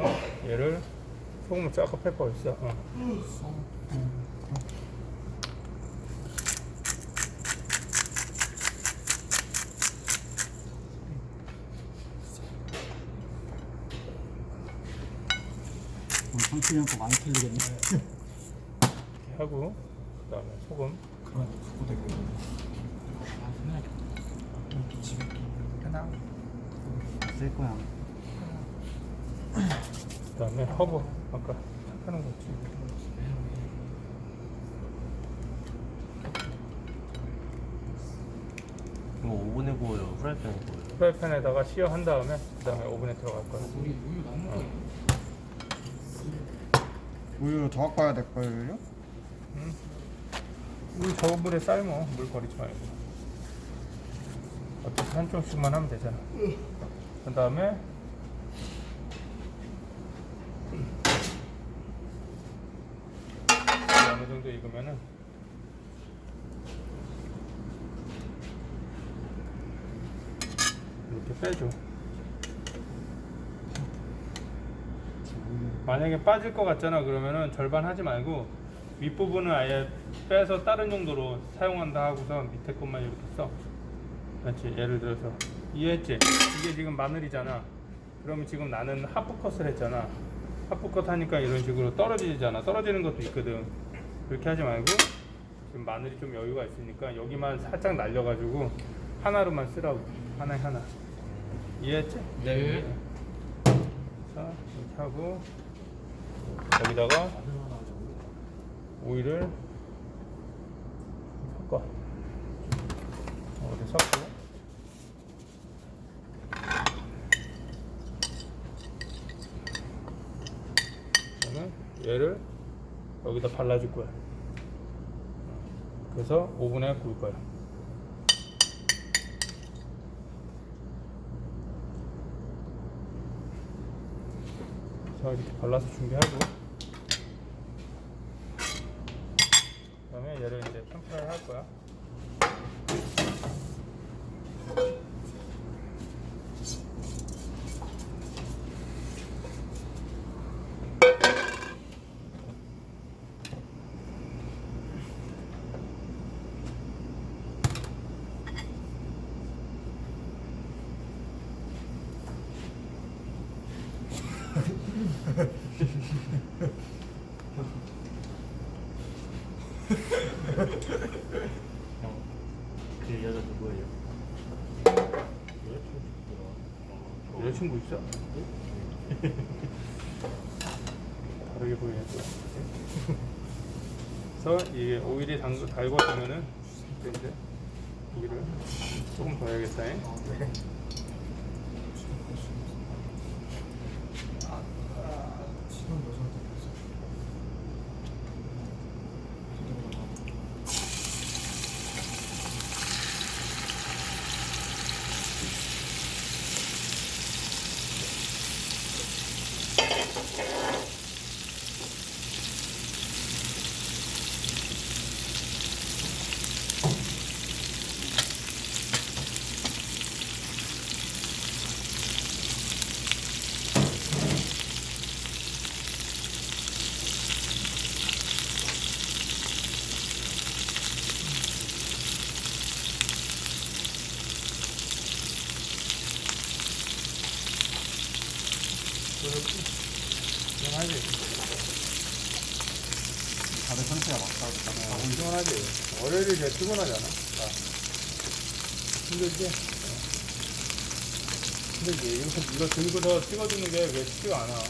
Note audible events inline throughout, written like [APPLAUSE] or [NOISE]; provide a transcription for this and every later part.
어, 얘를 소금을 쫙 페퍼 있어. 어. 상추랑 거 많이 틀리겠네. 이렇게 하고 그다음에 소금. 그런 갖고 되고. 하나. 쓸 거야. 그다음에 허브 아까 하는 거 있지. 이거 오븐에 구워요? 프라이팬에 구워요? 프라이팬에다가 시어 한 다음에 그다음에 오븐에 들어갈 거야. 우유 더 갖고 와야 될 거예요? 물 저은 물에 삶어 물 버리지 말고. 어차피 한 쪽씩만 하면 되잖아. 그 다음에 어느 정도 익으면은 이렇게 빼줘. 만약에 빠질 것 같잖아. 그러면은 절반 하지 말고 윗부분은 아예 빼서 다른 용도로 사용한다 하고서 밑에 것만 이렇게 써. 그렇지? 예를 들어서. 이해했지? 이게 지금 마늘이잖아. 그러면 지금 나는 하프컷을 했잖아. 하프컷 하니까 이런 식으로 떨어지잖아. 떨어지는 것도 있거든 그렇게 하지 말고 지금 마늘이 좀 여유가 있으니까 여기만 살짝 날려가지고 하나로만 쓰라고. 하나에 하나. 이해했지? 네. 자 이렇게 하고 여기다가 오일을 섞어. 어, 이렇게 섞고. 그러면 얘를 여기다 발라줄 거야. 그래서 오븐에 구울 거야. 자 이렇게 발라서 준비하고. 그다음에 얘를 이제 템프라를 할 거야. 그 여자 누구예요? 여자친구 있어? 다르게 보이네 또. 그래서 이 오일이 당, 달궈지면은 이제 고기를 조금 더 해야겠다. 잉? 그렇지. 그냥 하지. 다들 상태가 맞다고. 아, 운동하지. 제일 피곤하잖아. 아. 힘들지? 어. 힘들지. 이거, 이거 들고서 찍어주는 게 왜 쉽지가 않아. 어.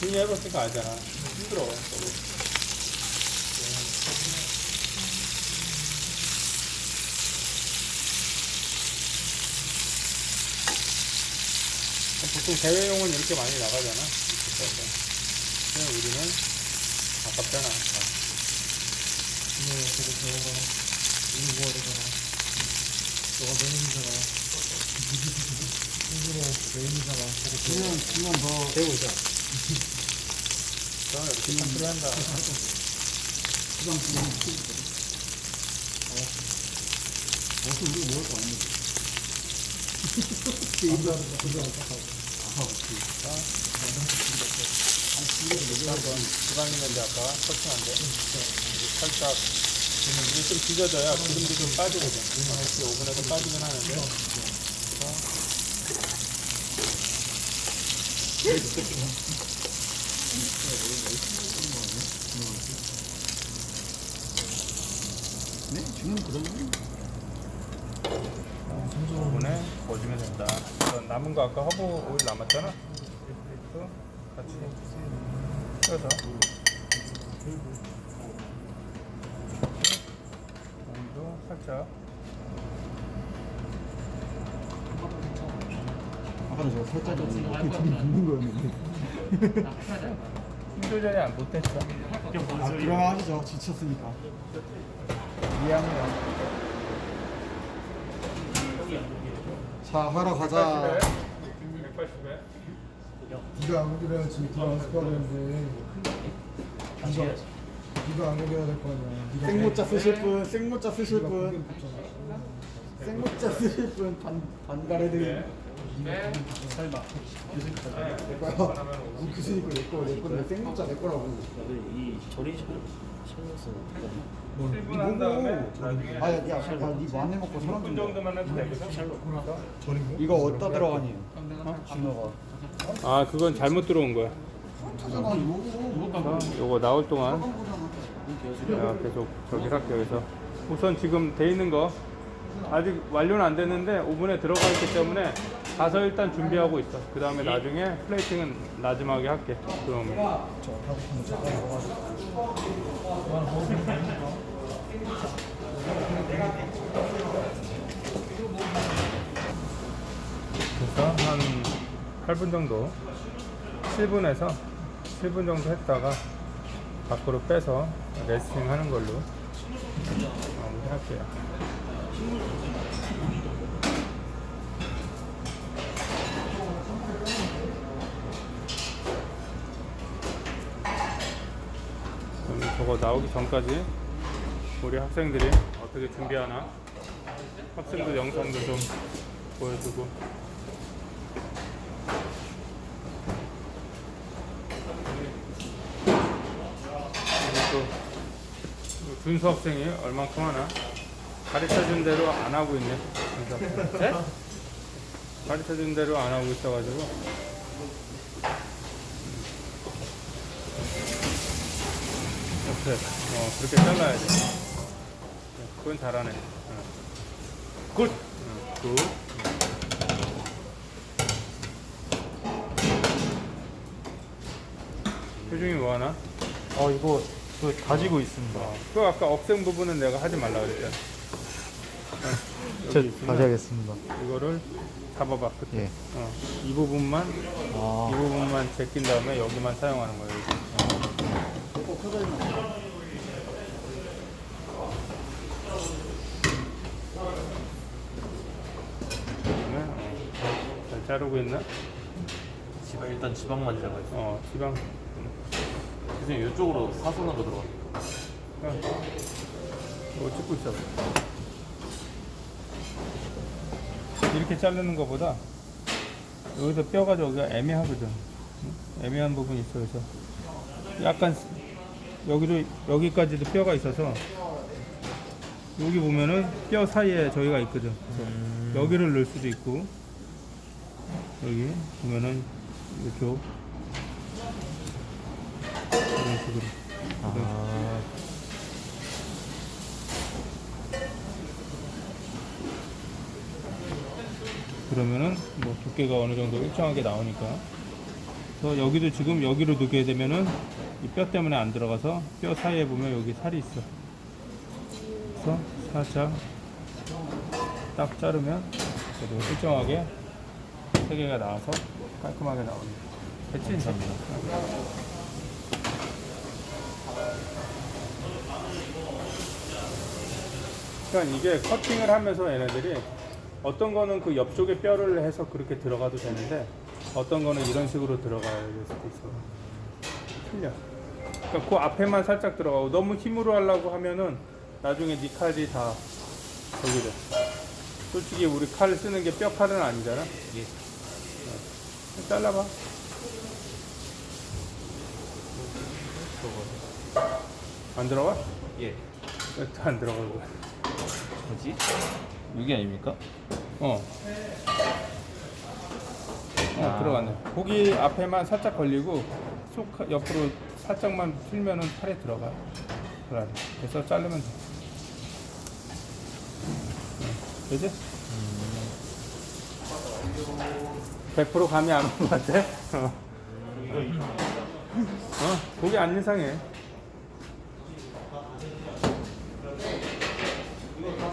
등이 해봤으니까 알잖아. 힘들어. 너무. 보통 대회용은 이렇게 많이 나가잖아. 근데 우리는 아깝잖아. 저거 저거 이거 뭐야 되잖아. 너가 메인이잖아. 이거 메인이잖아. 그냥 그냥 너 배우자. 저는 이렇게 참수를 한다. 그냥 그냥 어. 어서 우리가 먹을 거 아니야. 한번 지방 있는데 아까 설탕한데 살짝 이게 좀 뒤져져야 기름도 좀 빠지거든. 역시 오븐에서 빠지긴 하는데. 네? 지금 그러면 오븐에 구워주면 된다. 그럼 남은 거 아까 허브 오일 남았잖아. 이것도 같이 껴서 오일도 살짝 아까도 제가 살짝 이렇게 좀 붓는 거였는데. [LAUGHS] 힘 조절이 안 못했어. 아 하시죠. 지쳤으니까. 이해합니다 자 하러 가자. 180에? 네가 안 먹이라 지금 되는데. 다시 해야지. 네가 안 먹여야 될 거 아니야 네가 생모짜 쓰실 분 생모짜 쓰실 네가 분 고기를 굽잖아. 생모짜 쓰실 분 반, 반가래들 설마. 내 거야 이 교수님 거내 거, 내 거는 생모짜 내 거라고 이 조리 샬롯은 1분 한 다음에 나중에 아야 야, 야, 니 마늘 먹고 사람 6분 좀 정도만 해도 거? 이거 어디다 들어가니? 준호가 아 그건 잘못 들어온 거야. 이거 요거 나올 동안 내가 계속 저기 할게 여기서. 우선 지금 돼 있는 거 아직 완료는 안 됐는데 오븐에 들어가 있기 때문에 가서 일단 준비하고 있어. 그 다음에 나중에 플레이팅은 마지막에 할게. 그러면. 그래서 한 8분 정도. 7분에서 7분 정도 했다가 밖으로 빼서 레스팅 하는 걸로 마무리 할게요. 그럼 저거 나오기 전까지 우리 학생들이 어떻게 준비하나 학생들 영상도 좀 보여주고 그리고 또 준수 학생이 얼만큼 하나 가르쳐준 대로 안 하고 있네. 준수 학생. 가르쳐준 대로 안 하고 있어가지고. 어 그렇게 잘라야 돼. 그건 잘하네. 어. 굿. 어, 굿. 표중이 뭐 하나? 어 이거 그 가지고 있습니다. 그 아까 억생 부분은 내가 하지 말라 그랬잖아. 저 여기 있으면 다시 하겠습니다. 이거를 잡아봐 끝에. 예. 어, 이 부분만 아. 이 부분만 제낀 다음에 여기만 사용하는 거예요. 여기. 어. 어, 잘 자르고 있나? 지방 일단 지방만 있어. 어 지방. 교수님 이쪽으로 사선으로 들어가. 어. 이거 찍고 있어. 이렇게 자르는 것보다 여기서 뼈가 저기가 애매하거든. 응? 애매한 부분이 있어 그래서 약간 여기도 여기까지도 뼈가 있어서 여기 보면은 뼈 사이에 저기가 있거든. 그래서 여기를 넣을 수도 있고 여기 보면은 이쪽 이런 식으로. 아. 그러면은 뭐 두께가 어느 정도 일정하게 나오니까 그래서 여기도 지금 여기로 두게 되면은 이 뼈 때문에 안 들어가서 뼈 사이에 보면 여기 살이 있어 그래서 살짝 딱 자르면 그래도 일정하게 세 개가 나와서 깔끔하게 나옵니다 됐지? 감사합니다 그러니까 이게 커팅을 하면서 얘네들이 어떤 거는 그 옆쪽에 뼈를 해서 그렇게 들어가도 되는데 어떤 거는 이런 식으로 들어가야 될 수도 있어. 틀려. 그러니까 그 앞에만 살짝 들어가고 너무 힘으로 하려고 하면은 나중에 네 칼이 다 저기 돼. 솔직히 우리 칼 쓰는 게 뼈 칼은 아니잖아. 예. 잘라봐. 안 들어가? 예. 왜안 들어가고? 뭐지? 여기 아닙니까? 어. 어 아. 들어갔네. 고기 앞에만 살짝 걸리고 속 옆으로 살짝만 풀면은 칼에 들어가. 그래. 그래서 자르면 돼. 응. 되지? 100% 감이 안온것 같아? 어. 어, 고기 안 이상해.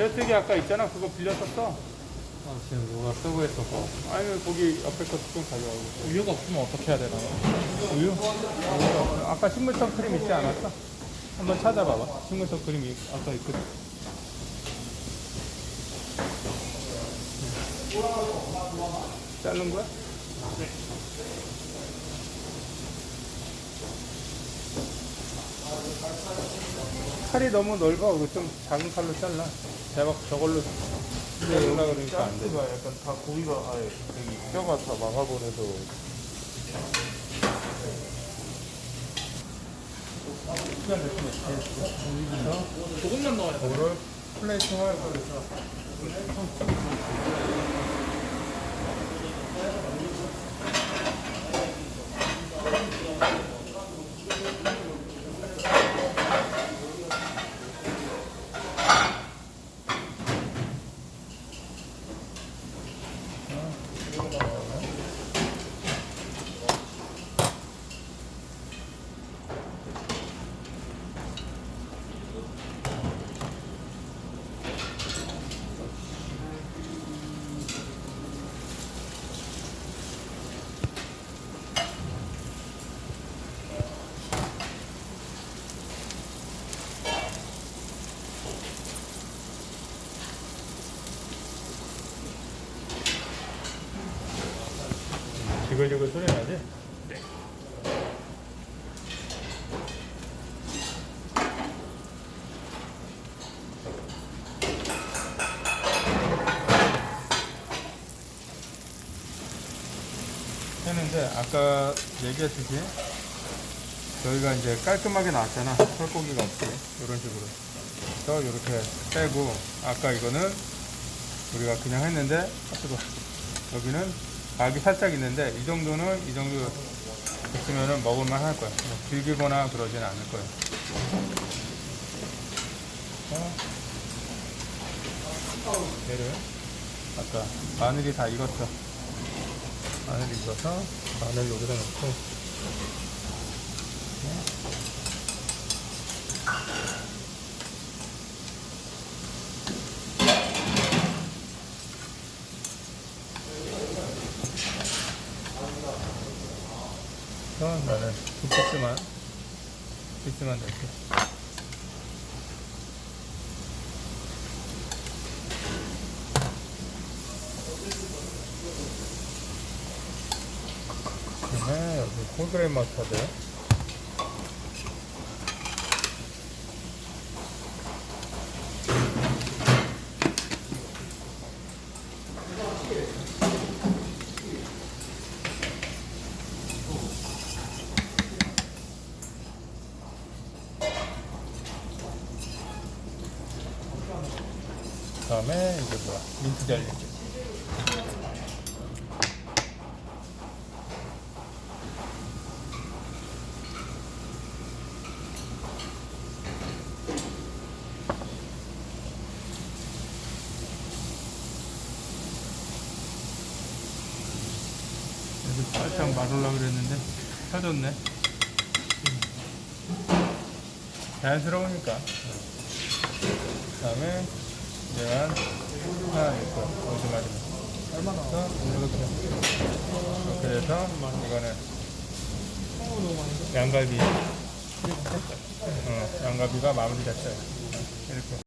제트기 아까 있잖아, 그거 빌렸었어. 아 지금 누가 쓰고 있어서 아니, 거기 옆에 거좀 가져가고. 우유가 없으면 어떻게 해야 되나요? 우유? 우유? 아까 식물성 크림 있지 않았어? 한번 찾아봐봐. 식물성 크림이 아까 있거든. 자른 거야? 칼이 너무 넓어. 그거 좀 작은 칼로 잘라. 대박 저걸로 자르려 그러니까 안 돼. 약간 다 고기가 아예 여기 뼈가 다 막아버려서. 조금만 넣어야 돼 그거를 플레이팅을 그래서 지글지글 소리 나지? 했는데 아까 얘기했듯이 저희가 이제 깔끔하게 나왔잖아 털고기가 없이 이런 식으로 그래서 이렇게 빼고 아까 이거는 우리가 그냥 했는데. 여기는 각이 살짝 있는데 이 정도는 이 정도 있으면은 먹을만 할 거야. 뭐 질기거나 그러진 않을. 자, 얘를 아까 마늘이 다 익었어. 마늘 익어서 마늘 여기다 넣고 어, 나는 두 피스만 넣을게. 네, 여기 홀그레인 마스타드. 다음에 이게 뭐야? 민트. 그래서 살짝 말으려고 그랬는데 펴졌네. 자연스러우니까. 그 다음에 내가 하나 있고 어디 말이야 얼마나? 이렇게 해서 이거는? 양갈비 어, 양갈비가 마무리 됐어요 이렇게